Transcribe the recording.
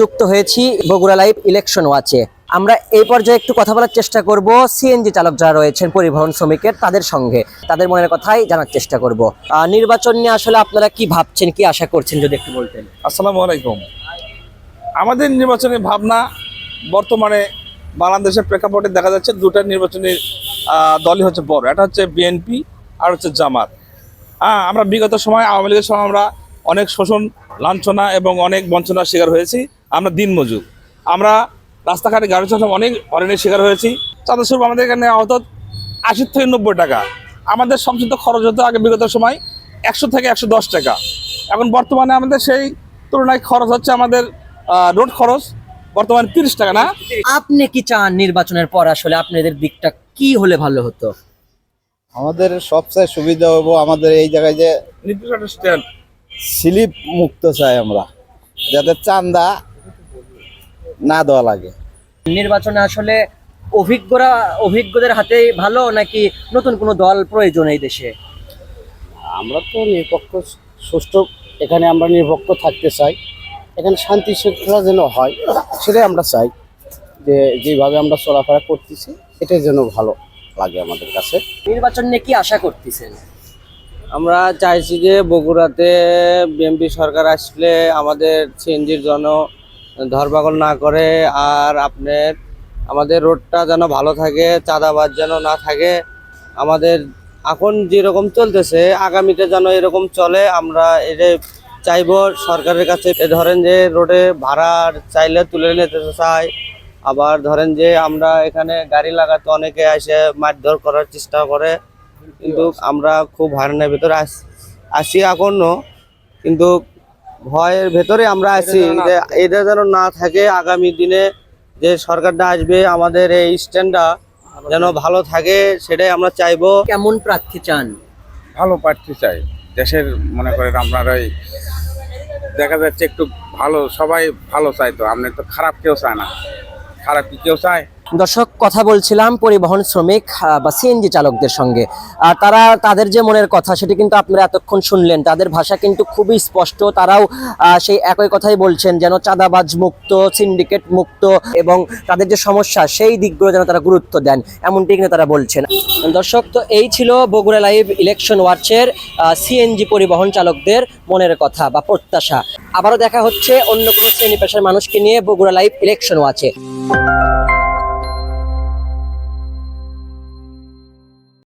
যুক্ত হয়েছি, Bogura live election ওয়াচে। আমরা এই পর্যায়ে একটু কথা বলার চেষ্টা করব। সিএনজি চালক যারা রয়েছেন, পরিবহন শ্রমিকের, তাদের সঙ্গে। তাদের মনের কথাই জানার চেষ্টা করব। নির্বাচন নিয়ে আসলে আপনারা কি ভাবছেন, কি আশা করছেন, যদি একটু বলতেন? আসসালামু আলাইকুম। আমাদের নির্বাচনের ভাবনা বর্তমানে বাংলাদেশের প্রেক্ষাপটে দেখা যাচ্ছে দুটা নির্বাচনের দলই হচ্ছে বড়। এটা হচ্ছে বিএনপি আর হচ্ছে জামাত। হ্যাঁ আমরা বিগত সময় আওয়ামী লীগের সময় আমরা অনেক শোষণ, লাঞ্ছনা এবং অনেক বঞ্চনার শিকার হয়েছি। আমরা দিনমজুর আমরা রাস্তাঘাটে গাড়ি চালানো অনেক হরেনের শিকার হয়েছি। চাঁদা স্বরূপ আমাদের এখানে হতো আশি থেকে নব্বই টাকা। আমাদের সবচেয়ে খরচ হতো আগে বিগত সময় একশো থেকে একশো দশ টাকা। এখন বর্তমানে আমাদের সেই তুলনায় খরচ হচ্ছে আমাদের রোড খরচ বর্তমানে তিরিশ টাকা না? আপনি কি চান নির্বাচনের পর আসলে আপনাদের দিকটা কি হলে ভালো হতো? আমাদের সবচেয়ে সুবিধা হব আমাদের এই জায়গায় যে নির্দিষ্ট স্ট্যান্ড স্লিপ মুক্ত চাই আমরা। যাতে চান্দা না দেওয়া লাগে। নির্বাচনে আসলে অভিজ্ঞরা অভিজ্ঞদের হাতেই ভালো নাকি নতুন কোনো দল প্রয়োজন এই দেশে? আমরা তো নিরপেক্ষ সুষ্ঠু এখানে আমরা নিরপেক্ষ থাকতে চাই। এখানে শান্তি শৃঙ্খলা যেন হয় সেটাই আমরা চাই। যে যেভাবে আমরা চলাফেরা করতেছি এটাই যেন ভালো লাগে আমাদের কাছে। নির্বাচন নিয়ে কি আশা করতেছেন? আমরা চাইছি যে বগুড়াতে বিএমপি সরকার আসলে আমাদের সিএনজির জন্য ধরপাকড় না করে আর আপনার আমাদের রোডটা যেন ভালো থাকে, চাঁদাবাজ যেন না থাকে। আমাদের এখন যেরকম চলতেছে, আগামীতে যেন এরকম চলে, আমরা এটা চাইব সরকারের কাছে। ধরেন যে রোডে ভাড়া চাইলে তুলে নিতে চাই আবার ধরেন যে আমরা এখানে গাড়ি লাগাতে অনেকে এসে মারধর করার চেষ্টা করে, কিন্তু আমরা খুব হারানের ভিতরে আস- আছি এখনও। কিন্তু ভয়ের ভেতরে আমরা আছি যে এটা যেন না থাকে আগামী দিনে যে সরকারটা আসবে আমাদের এই স্ট্যান্ডটা যেন ভালো থাকে সেটাই আমরা চাইব। কেমন প্রার্থী চান? ভালো প্রার্থী চাই। দেশের মনে করেন আপনার ওই দেখা যাচ্ছে একটু ভালো সবাই ভালো চাই তো আপনি তো খারাপ কেউ চায় না। খারাপ কি কেউ চায়? দর্শক, কথা বলছিলাম পরিবহন শ্রমিক বা সিএনজি চালকদের সঙ্গে। আর তারা তাদের যে মনের কথা সেটি কিন্তু আপনারা এতক্ষণ শুনলেন। তাদের ভাষা কিন্তু খুবই স্পষ্ট। তারাও সেই একই কথাই বলছেন, যেন চাঁদাবাজ মুক্ত সিন্ডিকেট মুক্ত এবং তাদের যে সমস্যা, সেই দিকগুলো যেন তারা গুরুত্ব দেন, এমনটি কিন্তু তারা বলছেন। দর্শক, তো এই ছিল বগুড়া লাইভ ইলেকশন ওয়াচের সিএনজি পরিবহন চালকদের মনের কথা বা প্রত্যাশা। আবারও দেখা হচ্ছে অন্য কোনো শ্রেণি পেশার মানুষকে নিয়ে বগুড়া লাইভ ইলেকশন ওয়াচে।